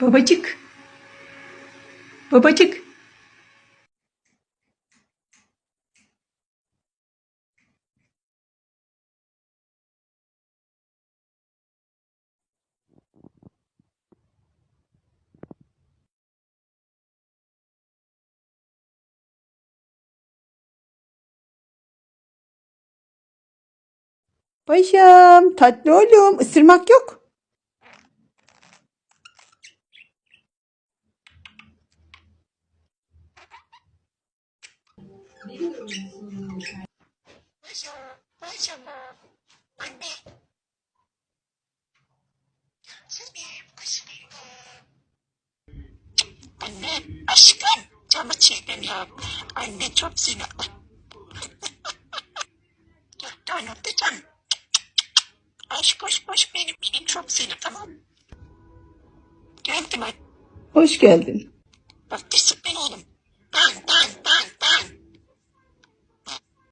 Babacık. Babacık. Paşam, tatlı oğlum, ısırmak yok. Paşam, paşam, anne. Siz benim aşkım. Anne, aşkım. Camı çektim ya. Anne çok sinirli. Bir can. Aşk koş koş benim benim çok sinir tamam. Geldim anne. Hoş geldin. Bak disiplin oğlum.